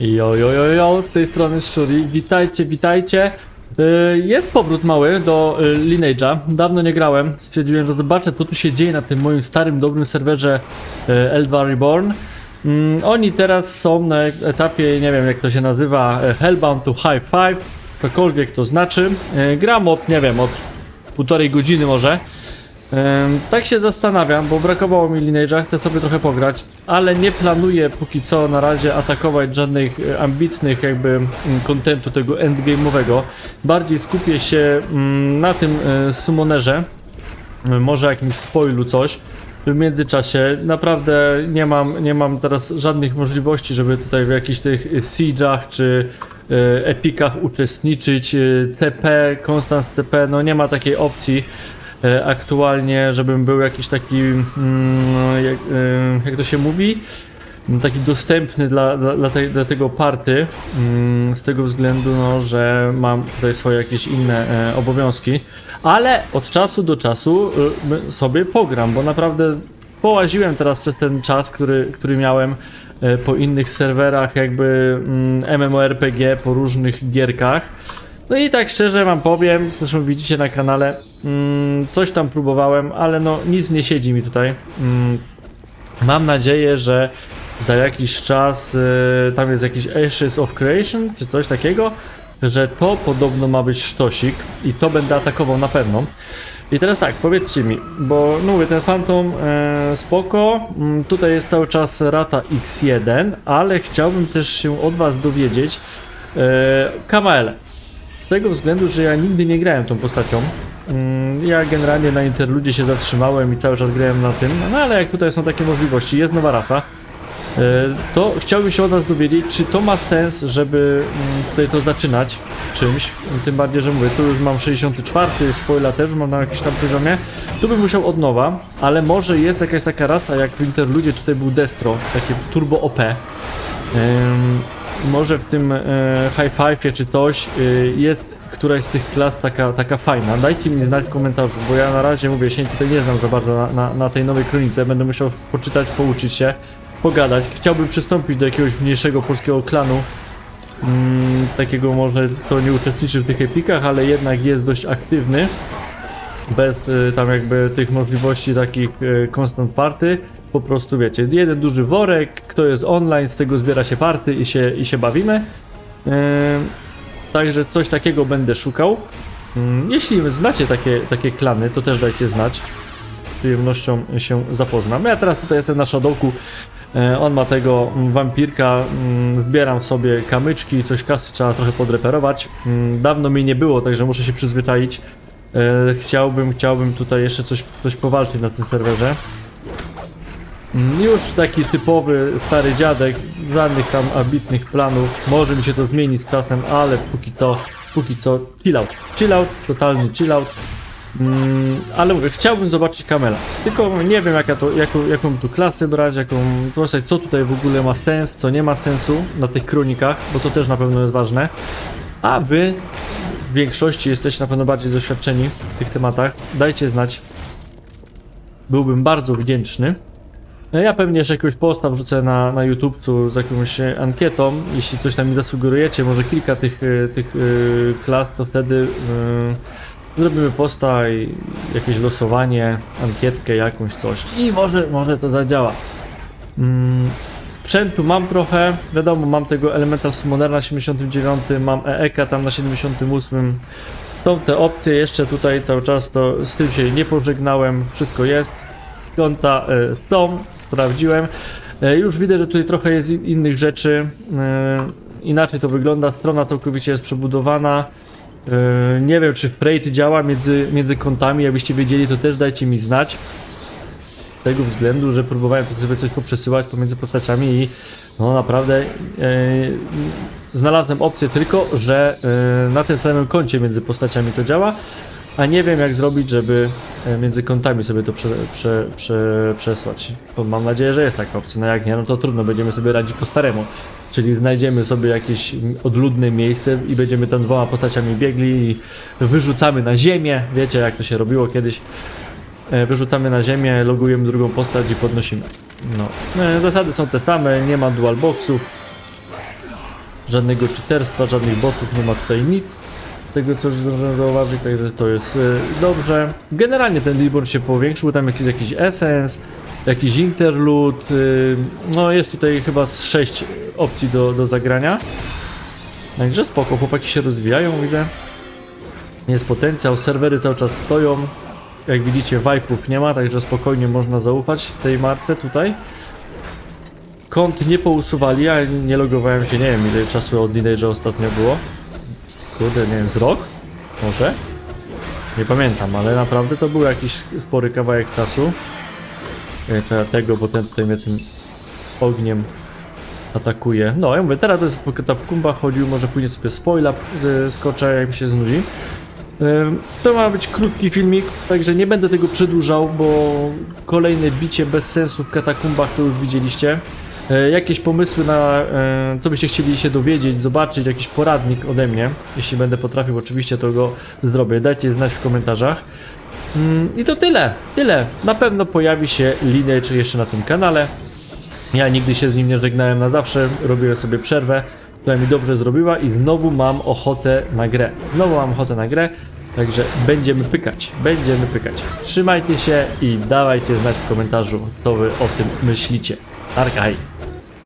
Jo, jo, jo, jo, z tej strony Szczuri. Witajcie, witajcie. Y, Jest powrót mały do y, Lineage'a. Dawno nie grałem. Stwierdziłem, że zobaczę, co tu się dzieje na tym moim starym, dobrym serwerze y, L2 Reborn. Mm, Oni teraz są na etapie, nie wiem jak to się nazywa, Hellbound to High Five, cokolwiek to znaczy. Gram od, nie wiem, od półtorej godziny może. Tak się zastanawiam, bo brakowało mi Lineage'a, chcę sobie trochę pograć, ale nie planuję póki co na razie atakować żadnych e, ambitnych jakby mm, kontentu tego endgame'owego. Bardziej skupię się mm, na tym e, summonerze, e, może jakimś spoilu coś. W międzyczasie naprawdę nie mam, nie mam teraz żadnych możliwości, żeby tutaj w jakichś tych siege'ach czy epikach uczestniczyć. TP, Constance TP, no nie ma takiej opcji aktualnie, żebym był jakiś taki, mm, jak, e, jak to się mówi, taki dostępny dla, dla, dla, tego party, mm, z tego względu, no, że mam tutaj swoje jakieś inne e, obowiązki, ale od czasu do czasu e, sobie pogram, bo naprawdę połaziłem teraz przez ten czas, który, który miałem e, po innych serwerach, jakby mm, MMORPG, po różnych gierkach. No i tak szczerze wam powiem, zresztą widzicie na kanale, mm, coś tam próbowałem, ale no nic nie siedzi mi tutaj. Mm, mam nadzieję, że za jakiś czas y, tam jest jakiś Ashes of Creation, czy coś takiego, że to podobno ma być sztosik i to będę atakował na pewno. I teraz tak, powiedzcie mi, bo no mówię, ten Phantom e, spoko, mm, tutaj jest cały czas rata X1, ale chciałbym też się od was dowiedzieć e. Z tego względu, że ja nigdy nie grałem tą postacią. Mm, Ja generalnie na interludzie się zatrzymałem i cały czas grałem na tym, no ale jak tutaj są takie możliwości, jest nowa rasa, e, to chciałbym się od Was dowiedzieć, czy to ma sens, żeby mm, tutaj to zaczynać czymś, tym bardziej, że mówię, tu już mam 64, spoiler też mam na jakimś tam poziomie, tu bym musiał od nowa, ale może jest jakaś taka rasa, jak w interludzie tutaj był Destro, takie turbo OP, może w tym e, High Five czy coś e, jest któraś z tych klas taka, taka fajna. Dajcie mi znać w komentarzu, bo ja na razie mówię, się tutaj nie znam za bardzo na, na, na tej nowej kronice. Będę musiał poczytać, pouczyć się, pogadać. Chciałbym przystąpić do jakiegoś mniejszego polskiego klanu. Mm, takiego może to nie uczestniczy w tych epikach, ale jednak jest dość aktywny bez y, tam jakby tych możliwości takich y, constant party. Po prostu wiecie, jeden duży worek, kto jest online, z tego zbiera się party i się, i się bawimy. Ym, Także coś takiego będę szukał. Ym, Jeśli znacie takie, takie klany, to też dajcie znać. Z przyjemnością się zapoznam. Ja teraz tutaj jestem na Shadowku. E, On ma tego mm, wampirka, mm, zbieram sobie kamyczki, coś kasy trzeba trochę podreperować. Mm, Dawno mi nie było, także muszę się przyzwyczaić. E, Chciałbym, chciałbym tutaj jeszcze coś, coś powalczyć na tym serwerze. Mm, Już taki typowy stary dziadek, żadnych tam ambitnych planów. Może mi się to zmienić z czasem, ale póki co, póki co chill out. Chill out, totalny chill out. Mm, ale mówię, chciałbym zobaczyć Kamela. Tylko nie wiem jaka to, jaką, jaką tu klasę brać, jaką postać, co tutaj w ogóle ma sens, co nie ma sensu na tych kronikach, bo to też na pewno jest ważne. A wy w większości jesteście na pewno bardziej doświadczeni w tych tematach. Dajcie znać. Byłbym bardzo wdzięczny. No Ja pewnie jeszcze jakiegoś posta wrzucę na, na YouTubecu z jakąś e, ankietą. Jeśli coś tam mi zasugerujecie, może kilka tych, e, tych e, klas, to wtedy e, zrobimy posta i jakieś losowanie, ankietkę jakąś coś. I może, może to zadziała. Mm, sprzętu mam trochę, wiadomo, mam tego Elemental Summoner na 79, mam EEK tam na 78. Są te opcje jeszcze tutaj cały czas, to z tym się nie pożegnałem, wszystko jest konta e, są, sprawdziłem. E, Już widzę, że tutaj trochę jest in- innych rzeczy. E, Inaczej to wygląda, strona całkowicie jest przebudowana. E, Nie wiem, czy Freight działa między, między kontami, jakbyście wiedzieli, to też dajcie mi znać. Z tego względu, że próbowałem sobie coś poprzesyłać pomiędzy postaciami i no naprawdę znalazłem opcję tylko, że na tym samym koncie między postaciami to działa, a nie wiem jak zrobić, żeby e, między kontami sobie to prze, prze, prze, przesłać. Bo mam nadzieję, że jest taka opcja. No jak nie, no to trudno, będziemy sobie radzić po staremu. Czyli znajdziemy sobie jakieś odludne miejsce i będziemy tam dwoma postaciami biegli i wyrzucamy na ziemię. Wiecie jak to się robiło kiedyś. E, Wyrzucamy na ziemię, logujemy drugą postać i podnosimy. No. E, Zasady są te same, nie ma dual boxów. żadnego cheaterstwa, żadnych botów, nie ma tutaj nic. Tego co zdążyłem zauważyć, także to jest y, dobrze. Generalnie ten Reborn się powiększył, tam jakiś, jakiś essence, jakiś interlude, y, no jest tutaj chyba z 6 opcji do, do zagrania. Także spoko, chłopaki się rozwijają, widzę. Jest potencjał, serwery cały czas stoją. Jak widzicie, wipe'ów nie ma, także spokojnie można zaufać tej marce tutaj. Kont nie pousuwali, ja nie logowałem się, nie wiem ile czasu od Lineage'a ostatnio było. Kurde, nie wiem, z rok? Może? Nie pamiętam, ale naprawdę to był jakiś spory kawałek czasu. E, tego, bo ten tutaj mnie tym ogniem atakuje. No, ja mówię, teraz to jest katakumbach chodził, może później sobie spoila y, skoczę, jak mi się znudzi. Ym, To ma być krótki filmik, także nie będę tego przedłużał, bo kolejne bicie bez sensu w katakumbach to już widzieliście. E, Jakieś pomysły na e, co byście chcieli się dowiedzieć, zobaczyć, jakiś poradnik ode mnie, jeśli będę potrafił, oczywiście to go zrobię. Dajcie znać w komentarzach. Mm, I to tyle, tyle. Na pewno pojawi się Lineage jeszcze na tym kanale. Ja nigdy się z nim nie żegnałem na zawsze, robiłem sobie przerwę, która mi dobrze zrobiła i znowu mam ochotę na grę. Znowu mam ochotę na grę, także będziemy pykać, będziemy pykać. Trzymajcie się i dawajcie znać w komentarzu, co wy o tym myślicie. Arka, hej!